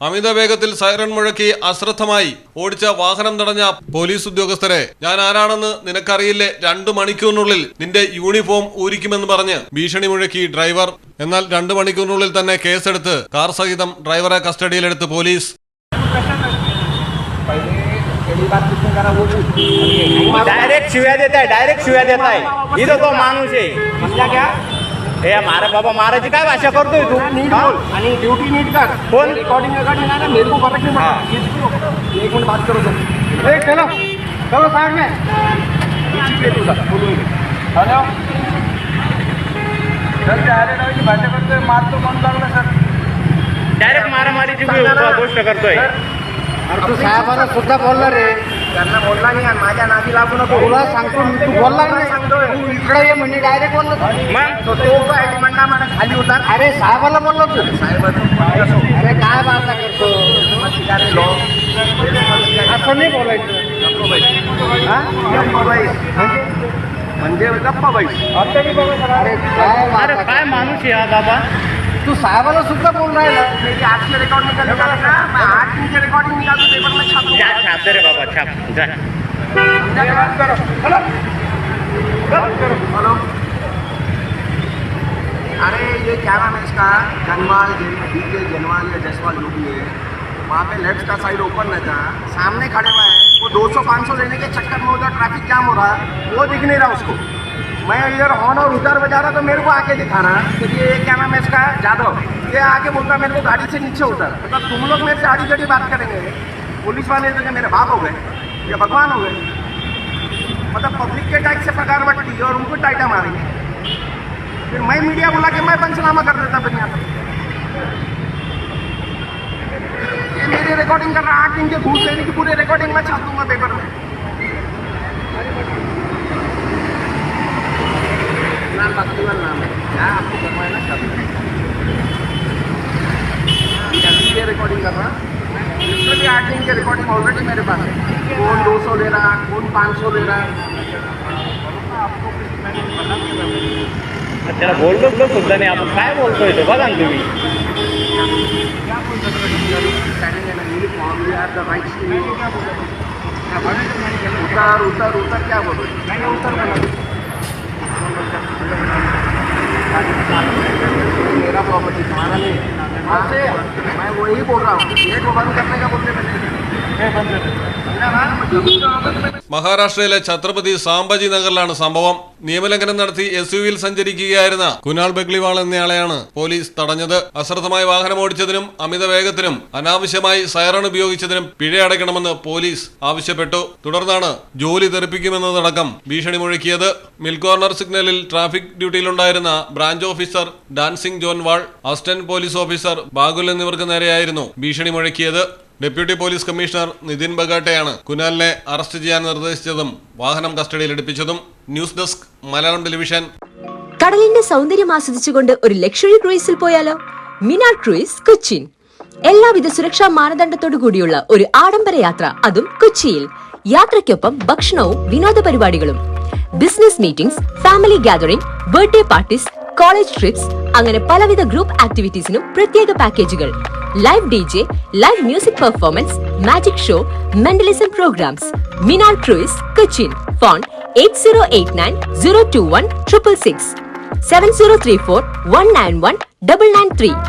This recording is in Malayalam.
അമിത വേഗത്തിൽ സൈറൺ മുഴക്കി അശ്രദ്ധമായി ഓടിച്ച വാഹനം തടഞ്ഞ പോലീസ് ഉദ്യോഗസ്ഥരെ ഞാൻ ആരാണെന്ന് നിനക്കറിയില്ലേ രണ്ടു മണിക്കൂറിനുള്ളിൽ നിന്റെ യൂണിഫോം ഊരിക്കുമെന്ന് പറഞ്ഞ് ഭീഷണി മുഴക്കി ഡ്രൈവർ എന്നാൽ രണ്ടു മണിക്കൂറിനുള്ളിൽ തന്നെ കേസെടുത്ത് കാർ സഹിതം ഡ്രൈവറെ കസ്റ്റഡിയിലെടുത്ത് പോലീസ് डायरेक्ट शिव्या देत आहे डायरेक्ट शिव्या देत आहे इथं तो माणूस आहे क्या हे मारा बाबा महाराजी काय भाषा करतोय तू? नीट हा? बोल. आणि ड्यूटी नीट कर. बोल. रिकॉर्डिंग रिकॉर्डिंग है ना मेरे को पता क्यों हाँ. ये देखो, एक मिनट बात करो तुम ए, चलो. चलो साइड में पीछे पे तू सर, बोलूंगी हेलो? सर ते आले नाही भाषा करतोय. मारतो कोण लागला सर? डायरेक्ट मारामारीची गोष्ट करतोय. अरे तू साहेबांना सुद्धा बोलला रे. त्यांना बोलला नाही आणि माझ्या नादी लागू नको. तुला सांगतो तू बोलला नाही? सांगतोय. तू इकडे ये म्हणजे डायरेक्ट बोलला तू. मग? तो तो म्हणला मला खाली होता अरे साहेबाला बोललो तू. अरे काय बाता करतो असं नाही बोलायचं. हा? म्हणजे? गप्पा बाई अरे काय अरे बाता काय माणूस आहे हा बाबा? तू साहेबाला सुद्धा बोल राहिला. मेरी आज की रिकॉर्ड निकाल निकाल ना मैं आठ दिन के रिकॉर्डिंग निकाल दूँ पेपर में छाप दूँगा। जा छाप दे रे बाबा छाप. जा. समझा क्या? हेलो. हेलो. अरे ये क्या नाम है इसका? जनवाल डी के जनवाल या जसवाल जो भी है वहाँ पे लेफ़्ट का साइड ओपन रहता है। सामने खड़े हुआ है। वो 200-500 लेने के चक्कर में उधर ट्रैफ़िक जाम हो रहा है। वो दिख नहीं रहा उसको। मैं इधर हॉर्न और उधर बजा रहा तो मेरे को आके दिखा रहा कि ये क्या नाम है इसका? जादव। ये आके बोलता मेरे को गाड़ी से नीचे उतर। मतलब तुम लोग मेरे से आड़ी जड़ी बात करेंगे। पुलिस वाले तो मेरे बाप हो गए। या भगवान हो गए। मतलब पब्लिक के टैक्स से पगार है और उनको टाइटा मारेंगे फिर मैं मीडिया बुला के मैं पंचनामा कर देता फिर यहाँ ये मेरी रिकॉर्डिंग कर रहा आठ दिन के घूस लेने की पूरी रिकॉर्डिंग मैं छाप दूँगा पेपर में। नाम नाम है क्या आपको करवाना ये रिकॉर्डिंग कर रहा लिटरली आठ दिन की रिकॉर्डिंग ऑलरेडी मेरे पास है कौन दो सौ ले रहा कौन पाँच सौ ले रहा त्याला बोललो तर सुद्धा नाही आपण काय बोलतोय तो बघा ना तुम्ही. उतर उतर उतर क्या बोलो मैंने उतर मेरा प्रॉपर्टी तुम्हारा नहीं। मैं वही बोल रहा हूँ। गेट बंद करने का बोलते मैंने മഹാരാഷ്ട്രയിലെ ഛത്രപതി സാംബജി നഗറിലാണ് സംഭവം. നിയമലംഘനം നടത്തി എസ് യുവിൽ സഞ്ചരിക്കുകയായിരുന്ന കുനാൽ ബഗ്ലിവാൾ എന്നയാളെയാണ് പോലീസ് തടഞ്ഞത്. അശ്രദ്ധമായി വാഹനം ഓടിച്ചതിനും അമിത വേഗത്തിനും അനാവശ്യമായി സൈറൺ ഉപയോഗിച്ചതിനും പിഴ അടയ്ക്കണമെന്ന് പോലീസ് ആവശ്യപ്പെട്ടു. തുടർന്നാണ് ജോലി തെറിപ്പിക്കുമെന്നതടക്കം ഭീഷണി മുഴക്കിയത്. മിൽ കോർണർ സിഗ്നലിൽ ട്രാഫിക് ഡ്യൂട്ടിയിലുണ്ടായിരുന്ന ബ്രാഞ്ച് ഓഫീസർ ഡാൻസിംഗ് ജോൺ വാൾ അസിസ്റ്റന്റ് പോലീസ് ഓഫീസർ ബാഗുൽ എന്നിവർക്ക് നേരെയായിരുന്നു ഭീഷണി മുഴക്കിയത്. ഡെപ്യൂട്ടി പോലീസ് കമ്മീഷണർ നിതിൻ ബഗാട്ടെയാണ് കുനാലിനെ അറസ്റ്റ് ചെയ്യാൻ നിർദ്ദേശിച്ചതും വാഹനം കസ്റ്റഡിയിൽ കസ്റ്റഡിയിലെടുപ്പിച്ചതും ന്യൂസ് ഡെസ്ക് മലയാളം ടെലിവിഷൻ. കടലിന്റെ സൗന്ദര്യം ആസ്വദിച്ചുകൊണ്ട് ഒരു ലക്ഷറി ക്രൂയിസിൽ പോയാലോ? മിനാർ ക്രൂയിസ് കൊച്ചിൻ എല്ലാവിധ സുരക്ഷാ മാനദണ്ഡത്തോടു കൂടിയുള്ള ഒരു ആഡംബര യാത്ര അതും കൊച്ചിയിൽ. യാത്രയ്ക്കൊപ്പം ഭക്ഷണവും വിനോദ പരിപാടികളും. Business meetings family gathering birthday parties college trips അങ്ങനെ പലവിധ ഗ്രൂപ്പ് ആക്ടിവിറ്റീസിനും പ്രത്യേക പാക്കേജുകൾ. Live D J live music performance magic show mentalism programs Minar cruise Cochin phone eight zero eight nine zero two one triple six seven zero three four one nine one double nine three